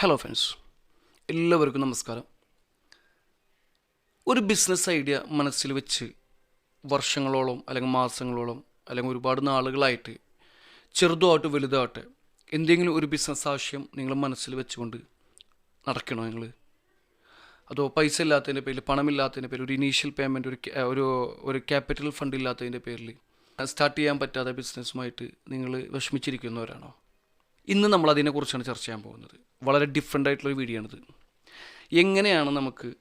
Hello friends എല്ലാവർക്കും നമസ്കാരം. ഒരു ബിസിനസ് ഐഡിയ മനസ്സിൽ വെച്ച് വർഷങ്ങളോളം അല്ലെങ്കിൽ മാസങ്ങളോളം അല്ലെങ്കിൽ ഒരുപാട് നാളുകളായിട്ട് ചെറുതാവട്ടെ വലുതാവട്ടെ എന്തെങ്കിലും ഒരു ബിസിനസ് ആശയം നിങ്ങൾ മനസ്സിൽ വെച്ചുകൊണ്ട് നടക്കണോ നിങ്ങൾ? അതോ പൈസ ഇല്ലാത്തതിന്റെ പേരിൽ പണമില്ലാത്തതിന്റെ പേരിൽ ഒരു ഇനീഷ്യൽ പേയ്മെന്റ് ഒരു ഒരു ഒരു ക്യാപിറ്റൽ ഫണ്ട് ഇല്ലാത്തതിന്റെ പേരിൽ സ്റ്റാർട്ട് ചെയ്യാൻ പറ്റാത്ത ബിസിനസ്സുമായിട്ട് നിങ്ങൾ വിഷമിച്ചിരിക്കുന്നവരാണോ? ഇന്ന് നമ്മൾ അതിനെക്കുറിച്ചാണ് ചർച്ച ചെയ്യാൻ പോകുന്നത്. വളരെ ഡിഫറെന്റ് ആയിട്ടുള്ളൊരു വീഡിയോ ആണിത് എങ്ങനെയാണ് നമുക്ക്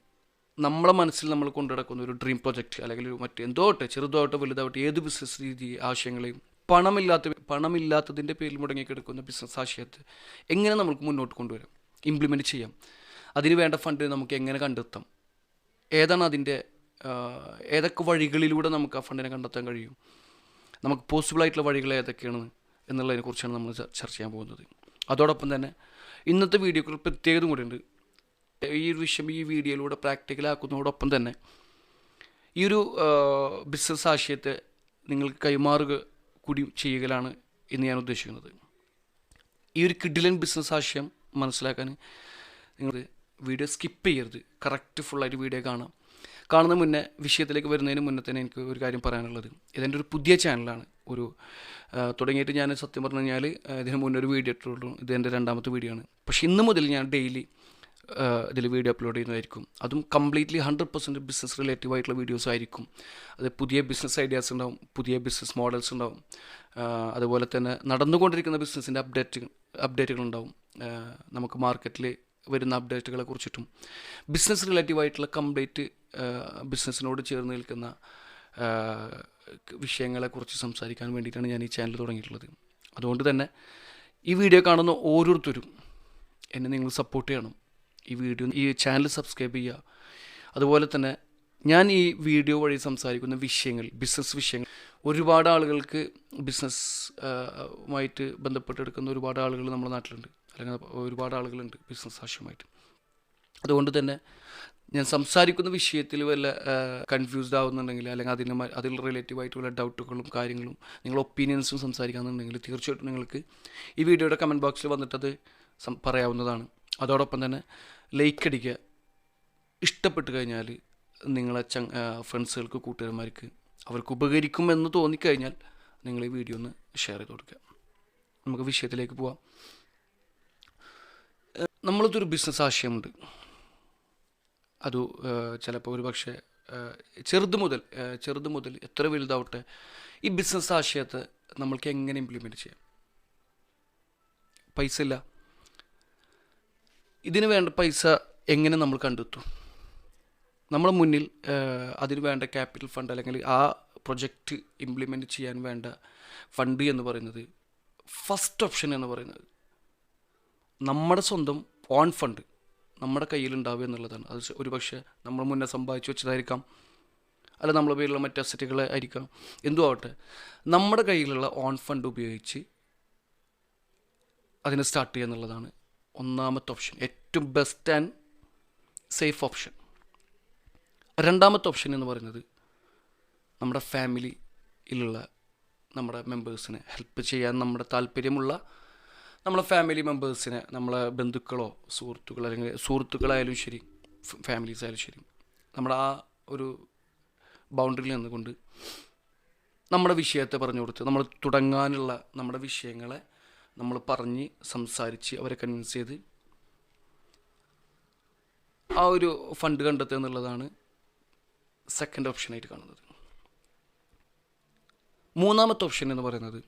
നമ്മളെ മനസ്സിൽ നമ്മൾ കൊണ്ടുനടക്കുന്ന ഒരു ഡ്രീം പ്രൊജക്റ്റ് അല്ലെങ്കിൽ ഒരു മറ്റ് എന്തോ ചെറുതോട്ടെ വലുതാവട്ടെ ഏത് ബിസിനസ് രീതി ആശയങ്ങളെയും പണമില്ലാത്ത പണമില്ലാത്തതിന്റെ പേരിൽ മുടങ്ങി കിടക്കുന്ന ബിസിനസ് ആശയത്തെ എങ്ങനെ നമുക്ക് മുന്നോട്ട് കൊണ്ടുവരാം? ഇംപ്ലിമെന്റ് ചെയ്യാം. അതിന് വേണ്ട ഫണ്ട് നമുക്ക് എങ്ങനെ കണ്ടെത്താം? ഏതാണ് അതിന്റെ ഏതൊക്കെ വഴികളിലൂടെ നമുക്ക് ആ ഫണ്ടിനെ കണ്ടെത്താൻ കഴിയും? നമുക്ക് പോസിബിൾ ആയിട്ടുള്ള വഴികൾ ഏതൊക്കെയാണ് എന്നുള്ളതിനെ കുറിച്ചാണ് നമ്മൾ ചർച്ച ചെയ്യാൻ പോകുന്നത്. അതോടൊപ്പം തന്നെ ഇന്നത്തെ വീഡിയോക്ക് പ്രത്യേകത കൂടിയുണ്ട്. ഈ ഒരു വിഷയം ഈ വീഡിയോയിലൂടെ പ്രാക്ടിക്കലാക്കുന്നതോടൊപ്പം തന്നെ ഈ ഒരു ബിസിനസ് ആശയത്തെ നിങ്ങൾക്ക് കൈമാറുക കൂടി ചെയ്യുകയാണ് എന്ന് ഞാൻ ഉദ്ദേശിക്കുന്നത്. ഈ ഒരു കിഡിലൻ ബിസിനസ് ആശയം മനസ്സിലാക്കാൻ നിങ്ങൾ വീഡിയോ സ്കിപ്പ് ചെയ്യരുത്. കറക്റ്റ് ഫുള്ളായിട്ട് വീഡിയോ കാണാം. കാണുന്ന മുന്നേ വിഷയത്തിലേക്ക് വരുന്നതിന് മുന്നേ തന്നെ എനിക്ക് ഒരു കാര്യം പറയാനുള്ളത്. ഇതെന്റെ ഒരു പുതിയ ചാനലാണ് ഒരു തുടങ്ങിയിട്ട് ഞാൻ സത്യം പറഞ്ഞു കഴിഞ്ഞാൽ ഇതിന് മുന്നേ ഒരു വീഡിയോ ഇട്ടുള്ളൂ ഇത് എന്റെ രണ്ടാമത്തെ വീഡിയോ ആണ്. പക്ഷേ ഇന്ന് മുതൽ ഞാൻ ഡെയിലി ഇതിൽ വീഡിയോ അപ്ലോഡ് ചെയ്യുന്നതായിരിക്കും. അതും completely hundred percent business relative ആയിട്ടുള്ള വീഡിയോസ് ആയിരിക്കും. അത് പുതിയ ബിസിനസ് ഐഡിയാസ് ഉണ്ടാവും പുതിയ ബിസിനസ് മോഡൽസ് ഉണ്ടാവും. അതുപോലെ തന്നെ നടന്നുകൊണ്ടിരിക്കുന്ന ബിസിനസ്സിന്റെ അപ്ഡേറ്റ് അപ്ഡേറ്റുകൾ ഉണ്ടാവും. നമുക്ക് മാർക്കറ്റിൽ വരുന്ന അപ്ഡേറ്റുകളെ കുറിച്ചിട്ടും. ബിസിനസ് റിലേറ്റീവ് ആയിട്ടുള്ള കംപ്ലീറ്റ് ബിസിനസ്സിനോട് ചേർന്ന് നിൽക്കുന്ന വിഷയങ്ങളെക്കുറിച്ച് സംസാരിക്കാൻ വേണ്ടിയിട്ടാണ് ഞാൻ ഈ ചാനൽ തുടങ്ങിയിട്ടുള്ളത്. അതുകൊണ്ട് തന്നെ ഈ വീഡിയോ കാണുന്ന ഓരോരുത്തരും എന്നെ നിങ്ങൾ സപ്പോർട്ട് ചെയ്യണം. ഈ വീഡിയോ ഈ ചാനൽ സബ്സ്ക്രൈബ് ചെയ്യുക. അതുപോലെ തന്നെ ഞാൻ ഈ വീഡിയോ വഴി സംസാരിക്കുന്ന വിഷയങ്ങൾ ബിസിനസ് വിഷയങ്ങൾ ഒരുപാട് ആളുകൾക്ക് ബിസിനസ് മായിട്ട് ബന്ധപ്പെട്ടെടുക്കുന്ന ഒരുപാട് ആളുകൾ നമ്മുടെ നാട്ടിലുണ്ട്. അല്ലെങ്കിൽ ഒരുപാട് ആളുകളുണ്ട് ബിസിനസ് ആവശ്യമായിട്ട്. അതുകൊണ്ട് തന്നെ ഞാൻ സംസാരിക്കുന്ന വിഷയത്തിൽ വല്ല കൺഫ്യൂസ്ഡ് ആവുന്നുണ്ടെങ്കിൽ അല്ലെങ്കിൽ അതിന് അതിൽ റിലേറ്റീവ് ആയിട്ട് വല്ല ഡൗട്ടുകളും കാര്യങ്ങളും നിങ്ങൾ ഒപ്പീനിയൻസും സംസാരിക്കാമെന്നുണ്ടെങ്കിൽ തീർച്ചയായിട്ടും നിങ്ങൾക്ക് ഈ വീഡിയോയുടെ കമന്റ് ബോക്സിൽ വന്നിട്ടത് പറയാവുന്നതാണ്. അതോടൊപ്പം തന്നെ ലൈക്ക് അടിക്കുക. ഇഷ്ടപ്പെട്ട് കഴിഞ്ഞാൽ നിങ്ങളെ ച ഫ്രണ്ട്സുകൾക്ക് കൂട്ടുകാരന്മാർക്ക് അവർക്ക് ഉപകരിക്കുമെന്ന് തോന്നിക്കഴിഞ്ഞാൽ നിങ്ങൾ ഈ വീഡിയോ ഒന്ന് ഷെയർ ചെയ്ത് കൊടുക്കുക. നമുക്ക് വിഷയത്തിലേക്ക് പോവാം. നമ്മളിതൊരു ബിസിനസ് ആശയമുണ്ട്. അത് ചിലപ്പോൾ ഒരു പക്ഷേ ചെറുത് മുതൽ ചെറുതു മുതൽ എത്ര വലുതാവട്ടെ ഈ ബിസിനസ് ആശയത്തെ നമ്മൾക്ക് എങ്ങനെ ഇംപ്ലിമെന്റ് ചെയ്യാം? പൈസ ഇല്ല. ഇതിന് വേണ്ട പൈസ എങ്ങനെ നമ്മൾ കണ്ടെത്തും? നമ്മുടെ മുന്നിൽ അതിന് വേണ്ട ക്യാപിറ്റൽ ഫണ്ട് അല്ലെങ്കിൽ ആ പ്രൊജക്റ്റ് ഇംപ്ലിമെന്റ് ചെയ്യാൻ വേണ്ട ഫണ്ട് എന്ന് പറയുന്നത് ഫസ്റ്റ് ഓപ്ഷൻ എന്ന് പറയുന്നത് നമ്മുടെ സ്വന്തം ഓൺ ഫണ്ട് നമ്മുടെ കയ്യിലുണ്ടാവുക എന്നുള്ളതാണ്. അത് ഒരു പക്ഷേ നമ്മൾ മുന്നേ സമ്പാദിച്ചു വെച്ചതായിരിക്കാം. അല്ല നമ്മളെ പേരിലുള്ള മറ്റ് അസറ്റുകളെ ആയിരിക്കാം. എന്തു ആവട്ടെ നമ്മുടെ കയ്യിലുള്ള ഓൺ ഫണ്ട് ഉപയോഗിച്ച് അതിനെ സ്റ്റാർട്ട് ചെയ്യുക എന്നുള്ളതാണ് ഒന്നാമത്തെ ഓപ്ഷൻ ഏറ്റവും ബെസ്റ്റ് ആൻഡ് സേഫ് ഓപ്ഷൻ രണ്ടാമത്തെ ഓപ്ഷൻ എന്ന് പറയുന്നത് നമ്മുടെ ഫാമിലിയിലുള്ള നമ്മുടെ മെമ്പേഴ്സിനെ ഹെൽപ്പ് ചെയ്യാൻ നമ്മുടെ താല്പര്യമുള്ള നമ്മളെ ഫാമിലി മെമ്പേഴ്സിനെ നമ്മളെ ബന്ധുക്കളോ സുഹൃത്തുക്കളോ അല്ലെങ്കിൽ സുഹൃത്തുക്കളായാലും ശരി ഫാമിലീസ് ആയാലും ശരി നമ്മൾ ആ ഒരു ബൗണ്ടറിയിൽ നിന്നുകൊണ്ട് നമ്മുടെ വിഷയത്തെ പറഞ്ഞു കൊടുത്ത് നമ്മൾ തുടങ്ങാനുള്ള നമ്മുടെ വിഷയങ്ങളെ നമ്മൾ പറഞ്ഞ് സംസാരിച്ച് അവരെ കൺവിൻസ് ചെയ്ത് ആ ഒരു ഫണ്ട് കണ്ടെത്തുക എന്നുള്ളതാണ് സെക്കൻഡ് ഓപ്ഷനായിട്ട് കാണുന്നത്. മൂന്നാമത്തെ ഓപ്ഷൻ എന്ന് പറയുന്നത്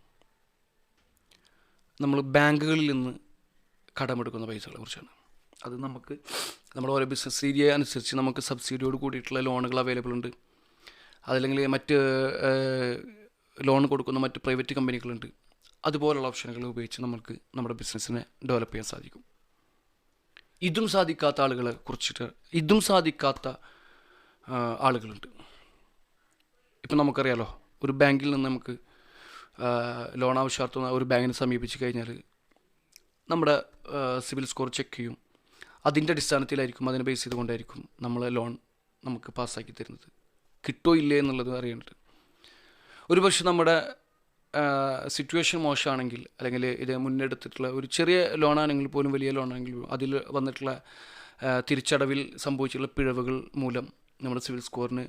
നമ്മൾ ബാങ്കുകളിൽ നിന്ന് കടമെടുക്കുന്ന പൈസകളെ കുറിച്ചാണ്. അത് നമുക്ക് നമ്മുടെ ഓരോ ബിസിനസ് ഏരിയ അനുസരിച്ച് നമുക്ക് സബ്സിഡിയോട് കൂടിയിട്ടുള്ള ലോണുകൾ അവൈലബിൾ ഉണ്ട്. അതല്ലെങ്കിൽ മറ്റ് ലോൺ കൊടുക്കുന്ന മറ്റ് പ്രൈവറ്റ് കമ്പനികളുണ്ട് അതുപോലുള്ള ഓപ്ഷനുകൾ ഉപയോഗിച്ച് നമുക്ക് നമ്മുടെ ബിസിനസ്സിനെ ഡെവലപ്പ് ചെയ്യാൻ സാധിക്കും. ഇതും സാധിക്കാത്ത ആളുകളെ കുറിച്ചിട്ട് ഇതും സാധിക്കാത്ത ആളുകളുണ്ട്. ഇപ്പം നമുക്കറിയാലോ ഒരു ബാങ്കിൽ നിന്ന് നമുക്ക് ലോൺ ആവശ്യാർത്ഥം ഒരു ബാങ്കിനെ സമീപിച്ച് കഴിഞ്ഞാൽ നമ്മുടെ സിവിൽ സ്കോർ ചെക്ക് ചെയ്യും. അതിന്റെ അടിസ്ഥാനത്തിലായിരിക്കും അതിനെ ബേസ് ചെയ്തുകൊണ്ടായിരിക്കും നമ്മൾ ലോൺ നമുക്ക് പാസ്സാക്കി തരുന്നത്. കിട്ടോ ഇല്ലേ എന്നുള്ളത് അറിയേണ്ടത്. ഒരു പക്ഷേ നമ്മുടെ സിറ്റുവേഷൻ മോശമാണെങ്കിൽ അല്ലെങ്കിൽ ഇത് മുന്നെടുത്തിട്ടുള്ള ഒരു ചെറിയ ലോണാണെങ്കിൽ പോലും വലിയ ലോണാണെങ്കിൽ അതിൽ വന്നിട്ടുള്ള തിരിച്ചടവിൽ സംഭവിച്ചിട്ടുള്ള പിഴവുകൾ മൂലം നമ്മുടെ സിവിൽ സ്കോറിന്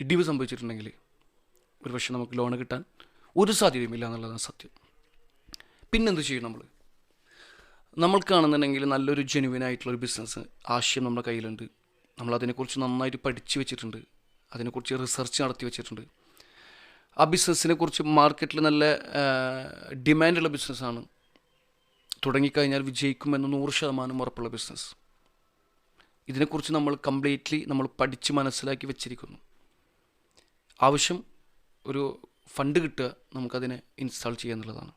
ഇടിവ് സംഭവിച്ചിട്ടുണ്ടെങ്കിൽ ഒരുപക്ഷെ നമുക്ക് ലോൺ കിട്ടാൻ ഒരു സാധ്യതയുമില്ല എന്നുള്ളതാണ് സത്യം. പിന്നെന്ത് ചെയ്യും നമ്മൾ നമ്മൾക്കാണെന്നുണ്ടെങ്കിൽ നല്ലൊരു ജെനുവിൻ ആയിട്ടുള്ള ഒരു ബിസിനസ് ആശയം നമ്മുടെ കയ്യിലുണ്ട്. നമ്മളതിനെക്കുറിച്ച് നന്നായിട്ട് പഠിച്ചു വെച്ചിട്ടുണ്ട്. അതിനെക്കുറിച്ച് റിസർച്ച് നടത്തി വെച്ചിട്ടുണ്ട്. ആ ബിസിനസ്സിനെ കുറിച്ച് മാർക്കറ്റിൽ നല്ല ഡിമാൻഡുള്ള ബിസിനസ്സാണ് തുടങ്ങിക്കഴിഞ്ഞാൽ വിജയിക്കുമെന്ന് നൂറ് ശതമാനം ഉറപ്പുള്ള ബിസിനസ് ഇതിനെക്കുറിച്ച് നമ്മൾ കംപ്ലീറ്റ്ലി നമ്മൾ പഠിച്ച് മനസ്സിലാക്കി വെച്ചിരിക്കുന്നു. ആവശ്യം ഒരു ഫണ്ട് കിട്ടുക നമുക്കതിനെ ഇൻസ്റ്റാൾ ചെയ്യുക എന്നുള്ളതാണ്.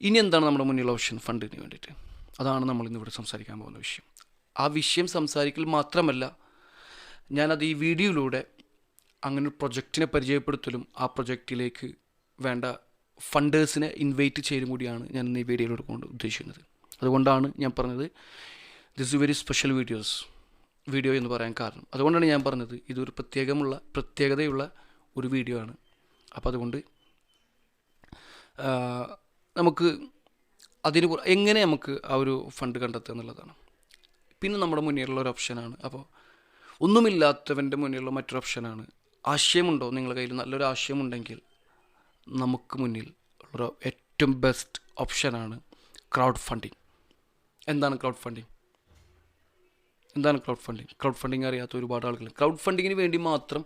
ഇനി എന്താണ് നമ്മുടെ മുന്നിലുള്ള ഓപ്ഷൻ ഫണ്ടിന് വേണ്ടിയിട്ട്. അതാണ് നമ്മൾ ഇന്നിവിടെ സംസാരിക്കാൻ പോകുന്ന വിഷയം. ആ വിഷയം സംസാരിക്കൽ മാത്രമല്ല ഞാനത് ഈ വീഡിയോയിലൂടെ അങ്ങനെ ഒരു പ്രൊജക്റ്റിനെ പരിചയപ്പെടുത്തലും ആ പ്രൊജക്റ്റിലേക്ക് വേണ്ട ഫണ്ടേഴ്സിനെ ഇൻവൈറ്റ് ചെയ്യലും കൂടിയാണ് ഞാൻ ഇന്ന് ഈ വീഡിയോയിലൂടെ കൊണ്ട് ഉദ്ദേശിക്കുന്നത്. അതുകൊണ്ടാണ് ഞാൻ പറഞ്ഞത് this very special videos video എന്ന് പറയാൻ കാരണം. അതുകൊണ്ടാണ് ഞാൻ പറഞ്ഞത് ഇതൊരു പ്രത്യേകമുള്ള പ്രത്യേകതയുള്ള ഒരു വീഡിയോ ആണ് അപ്പോൾ അതുകൊണ്ട് നമുക്ക് അതിന് എങ്ങനെ നമുക്ക് ആ ഒരു ഫണ്ട് കണ്ടെത്തുക എന്നുള്ളതാണ്. പിന്നെ നമ്മുടെ മുന്നിലുള്ള ഒരു ഓപ്ഷനാണ് അപ്പോൾ ഒന്നുമില്ലാത്തവന്റെ മുന്നിലുള്ള മറ്റൊരു ഓപ്ഷനാണ് ആശയമുണ്ടോ നിങ്ങളുടെ കയ്യിൽ? നല്ലൊരു ആശയമുണ്ടെങ്കിൽ നമുക്ക് മുന്നിൽ ഉള്ള ഏറ്റവും ബെസ്റ്റ് ഓപ്ഷനാണ് ക്രൗഡ് ഫണ്ടിങ് എന്താണ് ക്രൗഡ് ഫണ്ടിങ് എന്താണ് ക്രൗഡ് ഫണ്ടിങ് ക്രൗഡ് ഫണ്ടിങ് അറിയാത്ത ഒരുപാട് ആളുകൾ. ക്രൗഡ് ഫണ്ടിങ്ങിന് വേണ്ടി മാത്രം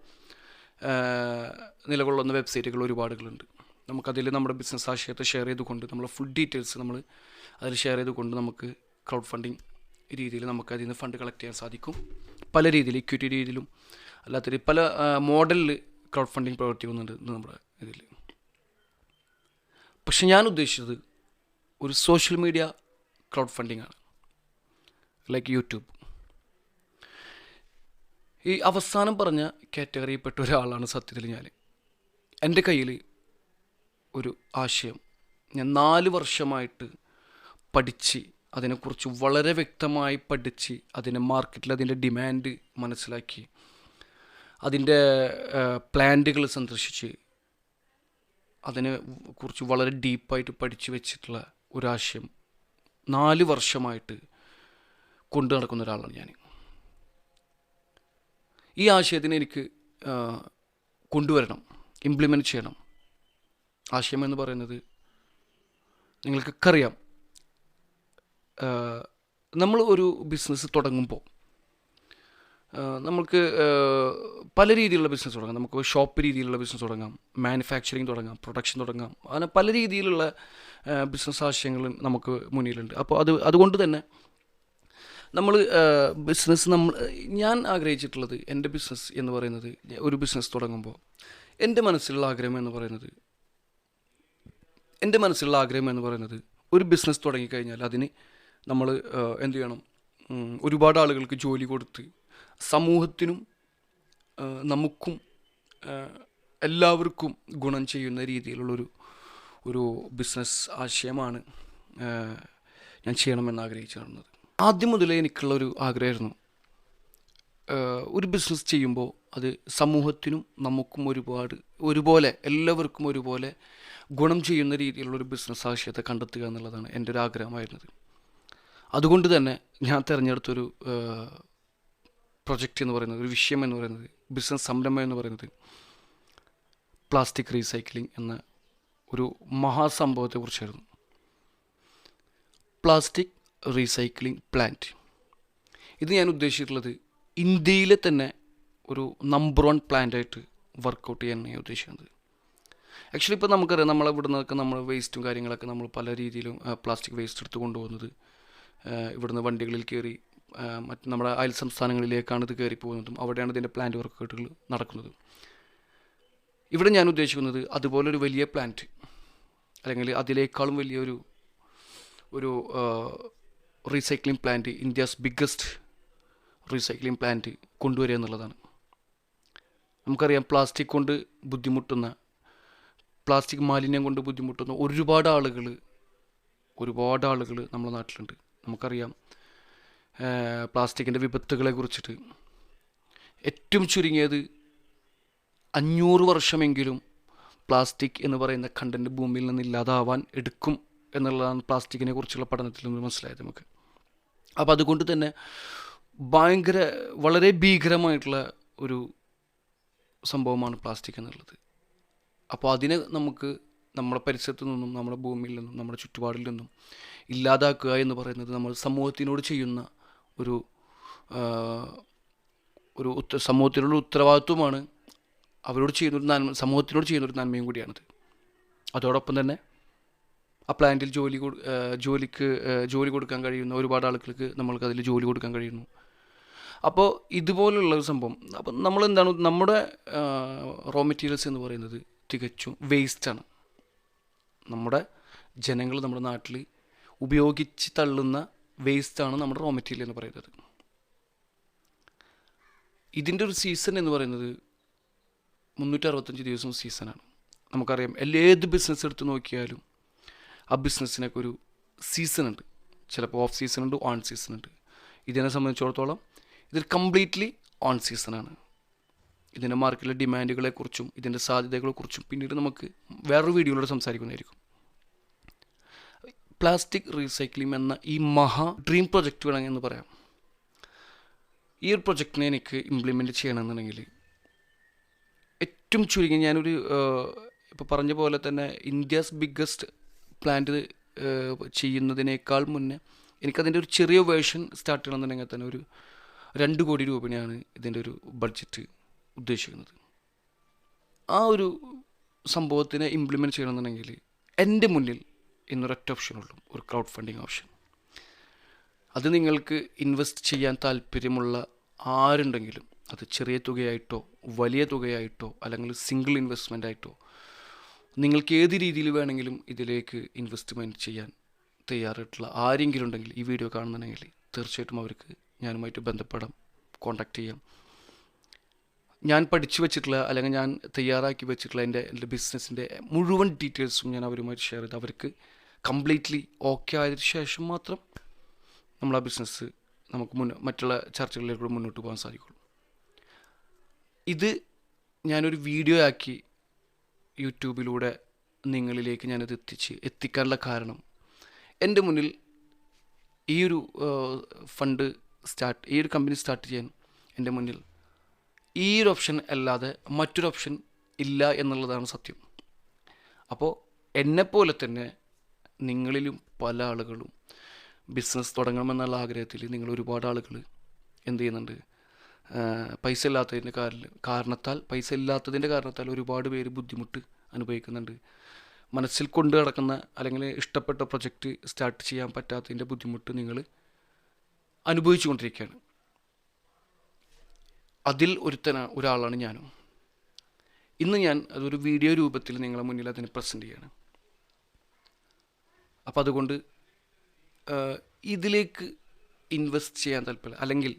നിലകൊള്ളുന്ന വെബ്സൈറ്റുകൾ ഒരുപാടുകളുണ്ട്. നമുക്കതിൽ നമ്മുടെ ബിസിനസ് ആശയത്തെ ഷെയർ ചെയ്തുകൊണ്ട് നമ്മൾ ഫുൾ ഡീറ്റെയിൽസ് നമ്മൾ അതിൽ ഷെയർ ചെയ്തുകൊണ്ട് നമുക്ക് ക്രൗഡ് ഫണ്ടിങ് രീതിയിൽ നമുക്ക് അതിൽ നിന്ന് ഫണ്ട് കളക്ട് ചെയ്യാൻ സാധിക്കും. പല രീതിയിൽ ഇക്വിറ്റി രീതിയിലും അല്ലാത്ത രീതി പല മോഡലിൽ ക്രൗഡ് ഫണ്ടിങ് പ്രവർത്തിക്കുന്നുണ്ട് നമ്മുടെ ഇതിൽ. പക്ഷെ ഞാൻ ഉദ്ദേശിച്ചത് ഒരു സോഷ്യൽ മീഡിയ ക്രൗഡ് ഫണ്ടിങ് ആണ് ലൈക്ക് യൂട്യൂബ്. ഈ അവസാനം പറഞ്ഞ കാറ്റഗറിയിൽപ്പെട്ട ഒരാളാണ് സത്യത്തിൽ ഞാൻ. എന്റെ കയ്യിൽ ഒരു ആശയം. ഞാൻ നാല് വർഷമായിട്ട് പഠിച്ച് അതിനെക്കുറിച്ച് വളരെ വ്യക്തമായി പഠിച്ച് അതിനെ മാർക്കറ്റിൽ അതിന്റെ ഡിമാൻഡ് മനസ്സിലാക്കി അതിന്റെ പ്ലാന്റുകൾ സന്ദർശിച്ച് അതിനെ കുറിച്ച് വളരെ ഡീപ്പായിട്ട് പഠിച്ചു വെച്ചിട്ടുള്ള ഒരാശയം നാല് വർഷമായിട്ട് കൊണ്ടു നടക്കുന്ന ഒരാളാണ് ഞാൻ. ഈ ആശയത്തിനെ എനിക്ക് കൊണ്ടുവരണം ഇംപ്ലിമെന്റ് ചെയ്യണം. ആശയം എന്ന് പറയുന്നത് നിങ്ങൾക്കൊക്കെ അറിയാം നമ്മൾ ഒരു ബിസിനസ് തുടങ്ങുമ്പോൾ നമുക്ക് പല രീതിയിലുള്ള ബിസിനസ് തുടങ്ങാം. നമുക്ക് ഷോപ്പ് രീതിയിലുള്ള ബിസിനസ് തുടങ്ങാം മാനുഫാക്ചറിങ് തുടങ്ങാം പ്രൊഡക്ഷൻ തുടങ്ങാം. അങ്ങനെ പല രീതിയിലുള്ള ബിസിനസ് ആശയങ്ങളും നമുക്ക് മുന്നിലുണ്ട്. അപ്പോൾ അത് അതുകൊണ്ട് തന്നെ നമ്മൾ ബിസിനസ് നമ്മൾ ഞാൻ ആഗ്രഹിച്ചിട്ടുള്ളത് എന്റെ ബിസിനസ് എന്ന് പറയുന്നത് ഒരു ബിസിനസ് തുടങ്ങുമ്പോൾ എന്റെ മനസ്സിലുള്ള ആഗ്രഹം എന്ന് പറയുന്നത് എന്റെ മനസ്സിലുള്ള ആഗ്രഹം എന്ന് പറയുന്നത് ഒരു ബിസിനസ് തുടങ്ങിക്കഴിഞ്ഞാൽ അതിന് നമ്മൾ എന്തു ചെയ്യണം? ഒരുപാട് ആളുകൾക്ക് ജോലി കൊടുത്ത് സമൂഹത്തിനും നമുക്കും എല്ലാവർക്കും ഗുണം ചെയ്യുന്ന രീതിയിലുള്ളൊരു ഒരു ബിസിനസ് ആശയമാണ് ഞാൻ ചെയ്യണമെന്ന് ആഗ്രഹിച്ചു കാണുന്നത് ആദ്യം മുതലേ എനിക്കുള്ളൊരു ആഗ്രഹമായിരുന്നു. ഒരു ബിസിനസ് ചെയ്യുമ്പോൾ അത് സമൂഹത്തിനും നമുക്കും ഒരുപാട് ഒരുപോലെ എല്ലാവർക്കും ഒരുപോലെ ഗുണം ചെയ്യുന്ന രീതിയിലുള്ളൊരു ബിസിനസ് ആശയത്തെ കണ്ടെത്തുക എന്നുള്ളതാണ് എന്റെ ഒരു ആഗ്രഹമായിരുന്നത്. അതുകൊണ്ട് തന്നെ ഞാൻ തിരഞ്ഞെടുത്തൊരു പ്രൊജക്റ്റ് എന്ന് പറയുന്നത് ഒരു വിഷയം എന്ന് പറയുന്നത് ബിസിനസ് സംരംഭം എന്ന് പറയുന്നത് പ്ലാസ്റ്റിക് റീസൈക്ലിംഗ് എന്ന ഒരു മഹാസംഭവത്തെക്കുറിച്ചായിരുന്നു. പ്ലാസ്റ്റിക് റീസൈക്ലിംഗ് പ്ലാന്റ് ഇത് ഞാൻ ഉദ്ദേശിച്ചിട്ടുള്ളത് ഇന്ത്യയിലെ തന്നെ ഒരു നമ്പർ വൺ പ്ലാന്റായിട്ട് വർക്കൗട്ട് ചെയ്യാൻ ഞാൻ ഉദ്ദേശിക്കുന്നത്. ആക്ച്വലി ഇപ്പോൾ നമുക്കറിയാം നമ്മളെ ഇവിടെ നിന്നൊക്കെ നമ്മൾ വേസ്റ്റും കാര്യങ്ങളൊക്കെ നമ്മൾ പല രീതിയിലും പ്ലാസ്റ്റിക് വേസ്റ്റ് എടുത്ത് കൊണ്ടുപോകുന്നത്. ഇവിടുന്ന് വണ്ടികളിൽ കയറി മറ്റ് നമ്മുടെ അയൽ സംസ്ഥാനങ്ങളിലേക്കാണ് ഇത് കയറി പോകുന്നതും അവിടെയാണ് ഇതിന്റെ പ്ലാന്റ് വർക്കൗട്ടുകൾ നടക്കുന്നത്. ഇവിടെ ഞാൻ ഉദ്ദേശിക്കുന്നത് അതുപോലൊരു വലിയ പ്ലാന്റ് അല്ലെങ്കിൽ അതിനേക്കാളും വലിയൊരു ഒരു recycling plant India's biggest recycling plant കൊണ്ടുവരിക എന്നുള്ളതാണ്. നമുക്കറിയാം പ്ലാസ്റ്റിക് കൊണ്ട് ബുദ്ധിമുട്ടുന്ന പ്ലാസ്റ്റിക് മാലിന്യം കൊണ്ട് ബുദ്ധിമുട്ടുന്ന ഒരുപാട് ആളുകൾ ഒരുപാട് ആളുകൾ നമ്മുടെ നാട്ടിലുണ്ട്. നമുക്കറിയാം പ്ലാസ്റ്റിക്കിന്റെ വിപത്തുകളെ കുറിച്ചിട്ട്. ഏറ്റവും ചുരുങ്ങിയത് അഞ്ഞൂറ് വർഷമെങ്കിലും പ്ലാസ്റ്റിക് എന്ന് പറയുന്ന കണ്ടന്റ് ഭൂമിയിൽ നിന്ന് ഇല്ലാതാവാൻ എടുക്കും എന്നുള്ളതാണ് പ്ലാസ്റ്റിക്കിനെ കുറിച്ചുള്ള പഠനത്തിൽ നിന്ന് മനസ്സിലായത് നമുക്ക്. അപ്പോൾ അതുകൊണ്ട് തന്നെ ഭയങ്കര വളരെ ഭീകരമായിട്ടുള്ള ഒരു സംഭവമാണ് പ്ലാസ്റ്റിക് എന്നുള്ളത്. അപ്പോൾ അതിനെ നമുക്ക് നമ്മുടെ പരിസരത്തു നിന്നും നമ്മുടെ ഭൂമിയിൽ നിന്നും നമ്മുടെ ചുറ്റുപാടിൽ നിന്നും ഇല്ലാതാക്കുക എന്ന് പറയുന്നത് നമ്മൾ സമൂഹത്തിനോട് ചെയ്യുന്ന ഒരു ഒരു ഉത്ത സമൂഹത്തിനുള്ള ഉത്തരവാദിത്വമാണ് അവരോട് ചെയ്യുന്നൊരു നന്മ സമൂഹത്തിനോട് ചെയ്യുന്നൊരു നന്മയും കൂടിയാണിത്. അതോടൊപ്പം തന്നെ ആ പ്ലാന്റിൽ ജോലി ജോലിക്ക് ജോലി കൊടുക്കാൻ കഴിയുന്ന ഒരുപാട് ആളുകൾക്ക് നമ്മൾക്ക് അതിൽ ജോലി കൊടുക്കാൻ കഴിയുന്നു. അപ്പോൾ ഇതുപോലുള്ള ഒരു സംഭവം അപ്പം നമ്മൾ എന്താണ് നമ്മുടെ റോ മെറ്റീരിയൽസ് എന്ന് പറയുന്നത് തികച്ചും വേസ്റ്റാണ് നമ്മുടെ ജനങ്ങൾ നമ്മുടെ നാട്ടിൽ ഉപയോഗിച്ച് തള്ളുന്ന വേസ്റ്റാണ് നമ്മുടെ റോ മെറ്റീരിയൽ എന്ന് പറയുന്നത്. ഇതിന്റെ ഒരു സീസൺ എന്ന് പറയുന്നത് മുന്നൂറ്റി അറുപത്തഞ്ച് ദിവസം സീസണാണ് നമുക്കറിയാം എല്ലാ ഏത് ബിസിനസ് എടുത്ത് നോക്കിയാലും ആ ബിസിനസ്സിനൊക്കെ ഒരു സീസൺ ഉണ്ട്. ചിലപ്പോൾ ഓഫ് സീസൺ ഉണ്ട് ഓൺ സീസൺ ഉണ്ട്. ഇതിനെ സംബന്ധിച്ചിടത്തോളം ഇത് കംപ്ലീറ്റ്ലി ഓൺ സീസണാണ് ഇതിന്റെ മാർക്കറ്റിലെ ഡിമാൻഡുകളെക്കുറിച്ചും ഇതിന്റെ സാധ്യതകളെക്കുറിച്ചും പിന്നീട് നമുക്ക് വേറൊരു വീഡിയോയിലൂടെ സംസാരിക്കുന്നതായിരിക്കും. പ്ലാസ്റ്റിക് റീസൈക്ലിംഗ് എന്ന ഈ മഹാ ഡ്രീം പ്രൊജക്റ്റ് വേണമെങ്കിൽ എന്ന് പറയാം. ഈ ഒരു പ്രൊജക്റ്റിനെ എനിക്ക് ഇംപ്ലിമെന്റ് ചെയ്യണമെന്നുണ്ടെങ്കിൽ ഏറ്റവും ചുരുങ്ങി ഞാനൊരു ഇപ്പോൾ പറഞ്ഞ പോലെ തന്നെ ഇന്ത്യസ് ബിഗ്ഗസ്റ്റ് പ്ലാന്റ് ചെയ്യുന്നതിനേക്കാൾ മുന്നേ എനിക്കതിന്റെ ഒരു ചെറിയ വേർഷൻ സ്റ്റാർട്ട് ചെയ്യണമെന്നുണ്ടെങ്കിൽ തന്നെ ഒരു രണ്ട് കോടി രൂപയാണ് ഇതിന്റെ ഒരു ബഡ്ജറ്റ് ഉദ്ദേശിക്കുന്നത്. ആ ഒരു സംഭവത്തിനെ ഇംപ്ലിമെന്റ് ചെയ്യണമെന്നുണ്ടെങ്കിൽ എന്റെ മുന്നിൽ ഇന്നൊരൊറ്റ ഓപ്ഷനുള്ളൂ ഒരു ക്രൗഡ് ഫണ്ടിങ് ഓപ്ഷൻ അത് നിങ്ങൾക്ക് ഇൻവെസ്റ്റ് ചെയ്യാൻ താല്പര്യമുള്ള ആരുണ്ടെങ്കിലും അത് ചെറിയ തുകയായിട്ടോ വലിയ തുകയായിട്ടോ അല്ലെങ്കിൽ സിംഗിൾ ഇൻവെസ്റ്റ്മെന്റ് ആയിട്ടോ നിങ്ങൾക്ക് ഏത് രീതിയിൽ വേണമെങ്കിലും ഇതിലേക്ക് ഇൻവെസ്റ്റ്മെന്റ് ചെയ്യാൻ തയ്യാറായിട്ടുള്ള ആരെങ്കിലും ഉണ്ടെങ്കിൽ ഈ വീഡിയോ കാണുന്നുണ്ടെങ്കിൽ തീർച്ചയായിട്ടും അവർക്ക് ഞാനുമായിട്ട് ബന്ധപ്പെടാം. കോൺടാക്റ്റ് ചെയ്യാം. ഞാൻ പഠിച്ചു വെച്ചിട്ടുള്ള അല്ലെങ്കിൽ ഞാൻ തയ്യാറാക്കി വെച്ചിട്ടുള്ള എന്റെ എന്റെ ബിസിനസ്സിന്റെ മുഴുവൻ ഡീറ്റെയിൽസും ഞാൻ അവരുമായിട്ട് ഷെയർ ചെയ്ത് അവർക്ക് കംപ്ലീറ്റ്ലി ഓക്കെ ആയതിനു ശേഷം മാത്രം നമ്മൾ ആ ബിസിനസ് നമുക്ക് മുന്നേ മറ്റുള്ള ചർച്ചകളിലേക്കൂടെ മുന്നോട്ട് പോകാൻ സാധിക്കുള്ളൂ. ഇത് ഞാനൊരു വീഡിയോ ആക്കി യൂട്യൂബിലൂടെ നിങ്ങളിലേക്ക് ഞാനത് എത്തിച്ച് എത്തിക്കാനുള്ള കാരണം. എന്റെ മുന്നിൽ ഈ ഒരു ഫണ്ട് സ്റ്റാർട്ട് ഈ ഒരു കമ്പനി സ്റ്റാർട്ട് ചെയ്യാൻ എന്റെ മുന്നിൽ ഈ ഒരു ഓപ്ഷൻ അല്ലാതെ മറ്റൊരു ഓപ്ഷൻ ഇല്ല എന്നുള്ളതാണ് സത്യം. അപ്പോൾ എന്നെപ്പോലെ തന്നെ നിങ്ങളിലും പല ആളുകളും ബിസിനസ് തുടങ്ങണമെന്നുള്ള ആഗ്രഹത്തിൽ നിങ്ങൾ ഒരുപാട് ആളുകൾ എന്ത് ചെയ്യുന്നുണ്ട്? പൈസ ഇല്ലാത്തതിന്റെ കാരണത്താൽ പൈസ ഇല്ലാത്തതിന്റെ കാരണത്താൽ ഒരുപാട് പേര് ബുദ്ധിമുട്ട് അനുഭവിക്കുന്നുണ്ട്. മനസ്സിൽ കൊണ്ടു കിടക്കുന്ന അല്ലെങ്കിൽ ഇഷ്ടപ്പെട്ട പ്രൊജക്റ്റ് സ്റ്റാർട്ട് ചെയ്യാൻ പറ്റാത്തതിന്റെ ബുദ്ധിമുട്ട് നിങ്ങൾ അനുഭവിച്ചു കൊണ്ടിരിക്കുകയാണ് അതിൽ ഒരുത്തന ഒരാളാണ് ഞാനും. ഇന്ന് ഞാൻ അതൊരു വീഡിയോ രൂപത്തിൽ നിങ്ങളെ മുന്നിൽ അതിനെ പ്രസന്റ് ചെയ്യാണ്. അപ്പോൾ അതുകൊണ്ട് ഇതിലേക്ക് ഇൻവെസ്റ്റ് ചെയ്യാൻ താല്പര്യം അല്ലെങ്കിൽ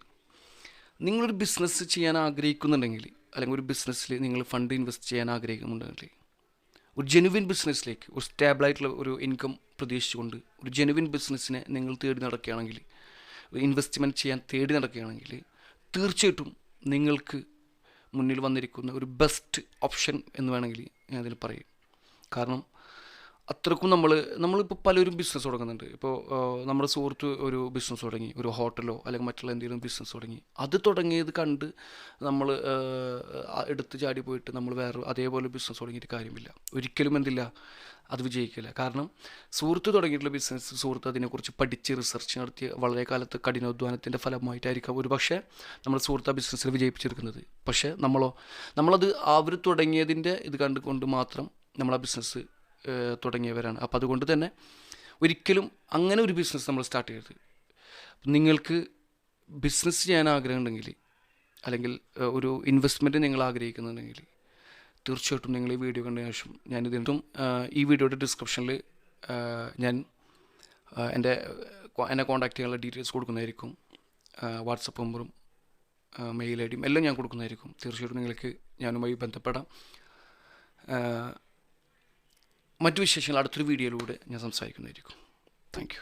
നിങ്ങളൊരു ബിസിനസ് ചെയ്യാൻ ആഗ്രഹിക്കുന്നുണ്ടെങ്കിൽ അല്ലെങ്കിൽ ഒരു ബിസിനസ്സിൽ നിങ്ങൾ ഫണ്ട് ഇൻവെസ്റ്റ് ചെയ്യാൻ ആഗ്രഹിക്കുന്നുണ്ടെങ്കിൽ ഒരു ജെനുവിൻ ബിസിനസ്സിലേക്ക് ഒരു സ്റ്റേബിളായിട്ടുള്ള ഒരു ഇൻകം പ്രതീക്ഷിച്ചുകൊണ്ട് ഒരു ജെനുവിൻ ബിസിനസ്സിനെ നിങ്ങൾ തേടി നടക്കുകയാണെങ്കിൽ ഇൻവെസ്റ്റ്മെന്റ് ചെയ്യാൻ തേടി നടക്കുകയാണെങ്കിൽ തീർച്ചയായിട്ടും നിങ്ങൾക്ക് മുന്നിൽ വന്നിരിക്കുന്ന ഒരു ബെസ്റ്റ് ഓപ്ഷൻ എന്ന് വേണമെങ്കിൽ ഞാൻ അതിൽ പറയും. കാരണം അത്രക്കും നമ്മൾ നമ്മളിപ്പോൾ പലരും ബിസിനസ് തുടങ്ങുന്നുണ്ട്. ഇപ്പോൾ നമ്മുടെ സുഹൃത്ത് ഒരു ബിസിനസ് തുടങ്ങി ഒരു ഹോട്ടലോ അല്ലെങ്കിൽ മറ്റുള്ള എന്തെങ്കിലും ബിസിനസ് തുടങ്ങി. അത് തുടങ്ങിയത് കണ്ട് നമ്മൾ എടുത്ത് ചാടി പോയിട്ട് നമ്മൾ വേറെ അതേപോലെ ബിസിനസ് തുടങ്ങിയിട്ട് കാര്യമില്ല. ഒരിക്കലും എന്തില്ല അത് വിജയിക്കില്ല. കാരണം സുഹൃത്ത് തുടങ്ങിയിട്ടുള്ള ബിസിനസ് സുഹൃത്ത് അതിനെക്കുറിച്ച് പഠിച്ച് റിസർച്ച് നടത്തിയ വളരെ കാലത്ത് കഠിനാധ്വാനത്തിന്റെ ഫലമായിട്ടായിരിക്കാം ഒരു പക്ഷേ നമ്മൾ സുഹൃത്ത് ആ ബിസിനസ്സിൽ വിജയിപ്പിച്ചെടുക്കുന്നത്. പക്ഷേ നമ്മളോ നമ്മളത് അവർ തുടങ്ങിയതിന്റെ ഇത് കണ്ടുകൊണ്ട് മാത്രം നമ്മൾ ആ ബിസിനസ് തുടങ്ങിയവരാണ്. അപ്പോൾ അതുകൊണ്ട് തന്നെ ഒരിക്കലും അങ്ങനെ ഒരു ബിസിനസ് നമ്മൾ സ്റ്റാർട്ട് ചെയ്യരുത്. നിങ്ങൾക്ക് ബിസിനസ് ചെയ്യാൻ ആഗ്രഹമുണ്ടെങ്കിൽ അല്ലെങ്കിൽ ഒരു ഇൻവെസ്റ്റ്മെന്റ് നിങ്ങൾ ആഗ്രഹിക്കുന്നുണ്ടെങ്കിൽ തീർച്ചയായിട്ടും നിങ്ങൾ ഈ വീഡിയോ കണ്ടതിന് ശേഷം ഞാൻ ഇതിനും ഈ വീഡിയോയുടെ ഡിസ്ക്രിപ്ഷനിൽ ഞാൻ എന്റെ എന്നെ കോൺടാക്ട് ചെയ്യാനുള്ള ഡീറ്റെയിൽസ് കൊടുക്കുന്നതായിരിക്കും. വാട്സപ്പ് നമ്പറും മെയിൽ ഐ ഡിയും എല്ലാം ഞാൻ കൊടുക്കുന്നതായിരിക്കും. തീർച്ചയായിട്ടും നിങ്ങൾക്ക് ഞാനുമായി ബന്ധപ്പെടാം. മറ്റു വിശേഷങ്ങൾ അടുത്തൊരു വീഡിയോയിലൂടെ ഞാൻ സംസാരിക്കുന്നതായിരിക്കും. താങ്ക്